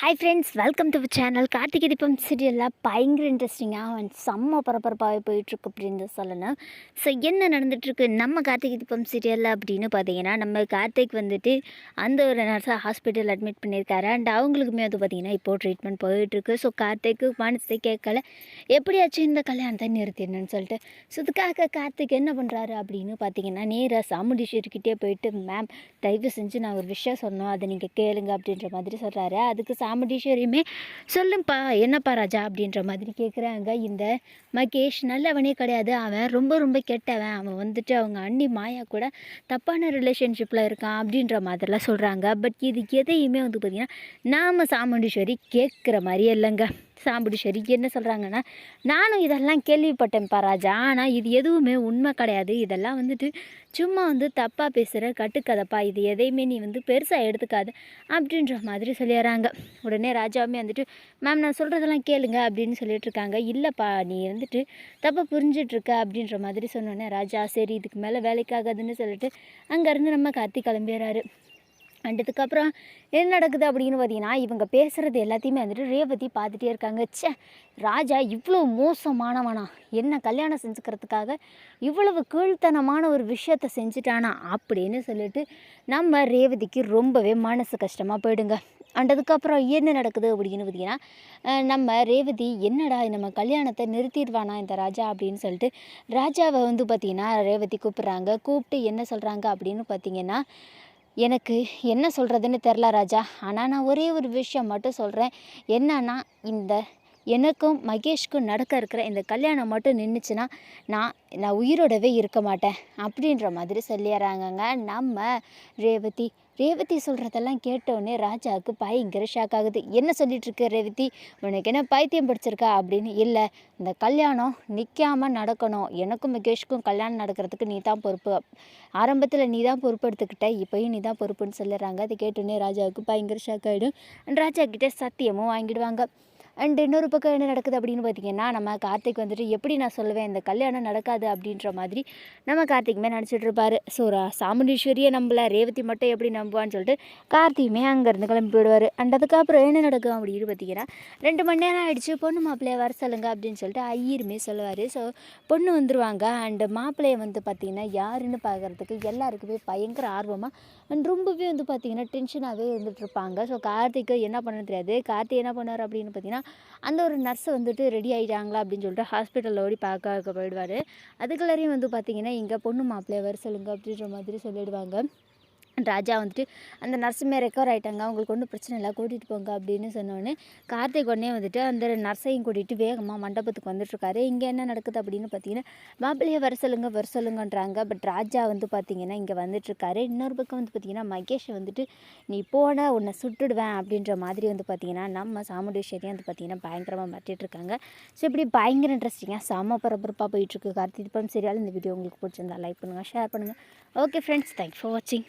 Hi friends welcome to channel Karthigai Deepam சீரியலில் பயங்கர இன்ட்ரெஸ்டிங்காக அவன் செம்ம பரபரப்பாகவே போயிட்டுருக்கு அப்படின்னு சொல்லணும். ஸோ என்ன நடந்துகிட்ருக்கு நம்ம கார்த்திகை தீபம் சீரியலில் அப்படின்னு பார்த்தீங்கன்னா நம்ம கார்த்திக் வந்துட்டு அந்த ஒரு நர்ஸாக ஹாஸ்பிட்டல் அட்மிட் பண்ணியிருக்காரு. அண்ட் அவங்களுக்குமே வந்து பார்த்தீங்கன்னா இப்போது ட்ரீட்மெண்ட் போயிட்டுருக்கு. ஸோ கார்த்திக்கு மனசு கேட்கல. எப்படியாச்சும் இந்த கல்யாணத்தை நிறுத்திடணும்னு சொல்லிட்டு. ஸோ இதுக்காக கார்த்திக் என்ன பண்ணுறாரு அப்படின்னு பார்த்தீங்கன்னா நேராக சாமுண்டீஸ்வரிக்கிட்டே போயிட்டு மேம் தயவு செஞ்சு நான் ஒரு விஷயம் சொன்னோம் அதை நீங்கள் கேளுங்க அப்படின்ற மாதிரி சொல்கிறாரு அதுக்கு சாமுண்டீஸ்வரியுமே சொல்லுப்பா என்னப்பா ராஜா? அப்படின்ற மாதிரி கேட்குறாங்க இந்த மகேஷ் நல்லவனே கிடையாது. அவன் ரொம்ப ரொம்ப கெட்டவன். அவன் வந்துட்டு அவங்க அண்ணி மாயா கூட தப்பான ரிலேஷன்ஷிப்பில் இருக்கான் அப்படின்ற மாதிரிலாம் சொல்கிறாங்க பட் இது எதையுமே வந்து பார்த்திங்கன்னா நாம் சாமுண்டீஸ்வரி கேட்குற மாதிரியே இல்லைங்க. சாம்புடிச்சேரி என்ன சொல்கிறாங்கன்னா நானும் இதெல்லாம் கேள்விப்பட்டேன்ப்பா ராஜா. ஆனால் இது எதுவுமே உண்மை கிடையாது. இதெல்லாம் வந்துட்டு சும்மா வந்து தப்பாக பேசுகிற கட்டுக்கதைப்பா. இது எதையுமே நீ வந்து பெருசாக எடுத்துக்காது அப்படின்ற மாதிரி சொல்லிடுறாங்க. உடனே ராஜாவுமே வந்துட்டு மேம் நான் சொல்கிறதெல்லாம் கேளுங்க அப்படின்னு சொல்லிட்டு இருக்காங்க இல்லைப்பா நீ வந்துட்டு தப்பாக புரிஞ்சிட்ருக்க அப்படின்ற மாதிரி சொன்னோன்னே ராஜா சரி இதுக்கு மேலே வேலைக்காகாதுன்னு சொல்லிட்டு அங்கேருந்து நம்ம கத்தி கிளம்பிடுறாரு. அண்ட் இதுக்கப்புறம் என்ன நடக்குது அப்படின்னு பார்த்தீங்கன்னா இவங்க பேசுகிறது எல்லாத்தையுமே வந்துட்டு ரேவதி பார்த்துட்டே இருக்காங்க. ச்சே ராஜா இவ்வளோ மோசமானவனா? என்ன கல்யாணம் செஞ்சுக்கிறதுக்காக இவ்வளவு கீழ்த்தனமான ஒரு விஷயத்த செஞ்சுட்டானா அப்படின்னு சொல்லிட்டு நம்ம ரேவதிக்கு ரொம்பவே மனசு கஷ்டமாக போயிடுங்க. அண்ட் அதுக்கப்புறம் என்ன நடக்குது அப்படின்னு பார்த்தீங்கன்னா நம்ம ரேவதி என்னடா நம்ம கல்யாணத்தை நிறுத்திடுவானா இந்த ராஜா அப்படின்னு சொல்லிட்டு ராஜாவை வந்து பார்த்திங்கன்னா ரேவதி கூப்பிட்றாங்க. கூப்பிட்டு என்ன சொல்கிறாங்க அப்படின்னு பார்த்தீங்கன்னா எனக்கு என்ன சொல்கிறதுன்னு தெரில ராஜா. ஆனால் நான் ஒரே ஒரு விஷயம் மட்டும் சொல்கிறேன் என்னன்னா இந்த எனக்கும் மகேஷ்க்கும் நடக்க இருக்கிற இந்த கல்யாணம் மட்டும் நின்றுச்சுன்னா நான் நான் உயிரோடவே இருக்க மாட்டேன் அப்படின்ற மாதிரி சொல்லிடுறாங்கங்க. நம்ம ரேவதி ரேவதி சொல்கிறதெல்லாம் கேட்டோடனே ராஜாவுக்கு பயங்கர ஷாக் ஆகுது. என்ன சொல்லிட்டு இருக்க ரேவதி? உனக்கு என்ன பைத்தியம் பிடிச்சிருக்கா? அப்படின்னு இல்லை இந்த கல்யாணம் நிற்காமல் நடக்கணும். எனக்கும் மகேஷ்க்கும் கல்யாணம் நடக்கிறதுக்கு நீ தான் பொறுப்பு. ஆரம்பத்தில் நீ தான் பொறுப்பு எடுத்துக்கிட்ட இப்போயும் நீ தான் பொறுப்புன்னு சொல்லிடுறாங்க. அதை கேட்டோடனே ராஜாவுக்கு பயங்கர ஷாக் ஆகிடும் ராஜா கிட்டே சத்தியமும் வாங்கிடுவாங்க. அண்ட் இன்னொரு பக்கம் என்ன நடக்குது அப்படின்னு பார்த்தீங்கன்னா நம்ம கார்த்திக் வந்துட்டு எப்படி நான் சொல்லுவேன் இந்த கல்யாணம் நடக்காது அப்படின்ற மாதிரி நம்ம கார்த்திக்குமே நினச்சிட்டு இருப்பார். ஸோ சாமுண்டீஸ்வரியை நம்பல ரேவதி மட்டும் எப்படி நம்புவான்னு சொல்லிட்டு கார்த்தியுமே அங்கேருந்து கிளம்பி போயிடுவார். அண்ட் அதுக்கப்புறம் என்ன நடக்கும் அப்படின்னு பார்த்தீங்கன்னா ரெண்டு மணி நேரம் ஆகிடுச்சு பொண்ணு மாப்பிள்ளைய வர சொல்லுங்க அப்படின்னு சொல்லிட்டு ஐயருமே சொல்லுவார். ஸோ பொண்ணு வந்துருவாங்க. அண்டு மாப்பிள்ளையை வந்து பார்த்திங்கன்னா யாருன்னு பார்க்குறதுக்கு எல்லாருக்குமே பயங்கர ஆர்வமாக அண்ட் ரொம்பவே வந்து பார்த்திங்கன்னா டென்ஷனாகவே இருந்துகிட்ருப்பாங்க ஸோ கார்த்திக்கு என்ன பண்ண தெரியாது. கார்த்திக் என்ன பண்ணார் அப்படின்னு பார்த்தீங்கன்னா அந்த ஒரு நர்ஸ் வந்துட்டு ரெடி ஆகிட்டாங்களா அப்படின்னு சொல்லிட்டு ஹாஸ்பிட்டலில் ஓடி பார்க்க போயிடுவார். அதுக்குள்ளாரையும் வந்து பார்த்திங்கன்னா இங்கே பொண்ணு மாப்பிள்ளைய வர அப்படின்ற மாதிரி சொல்லிடுவாங்க. ராஜா வந்துட்டு அந்த நர்ஸுமே ரெக்கவர் ஆகிட்டாங்க அவங்களுக்கு ஒன்றும் பிரச்சனை இல்லை. கூட்டிகிட்டு போங்க அப்படின்னு சொன்னோடனே கார்த்திக் உடனே வந்துட்டு அந்த நர்ஸையும் கூட்டிகிட்டு வேகமாக மண்டபத்துக்கு வந்துட்டுருக்காரு. இங்கே என்ன நடக்குது அப்படின்னு பார்த்தீங்கன்னா மாப்பிள்ளையை வர சொல்லுங்க வர சொல்லுங்கன்றாங்க. பட் ராஜா வந்து பார்த்தீங்கன்னா இங்கே வந்துட்டுருக்காரு. இன்னொரு பக்கம் வந்து பார்த்தீங்கன்னா மகேஷ் வந்துட்டு நீ போனால் உன்னை சுட்டுடுவேன் அப்படின்ற மாதிரி வந்து பார்த்தீங்கன்னா நம்ம சாமுண்டேஸ்வரியும் வந்து பார்த்திங்கன்னா பயங்கரமாக மாட்டிகிட்ருக்காங்க ஸோ இப்படி பயங்கர இன்ட்ரெஸ்டிங்காக செம பரபரப்பாக போயிட்டுருக்கு கார்த்திக். பம் சரியால் இந்த வீடியோ உங்களுக்கு பிடிச்சிருந்தா லைக் பண்ணுங்கள் ஷேர் பண்ணுங்கள் ஓகே ஃப்ரெண்ட்ஸ் தேங்க்ஸ் ஃபார் வாட்சிங்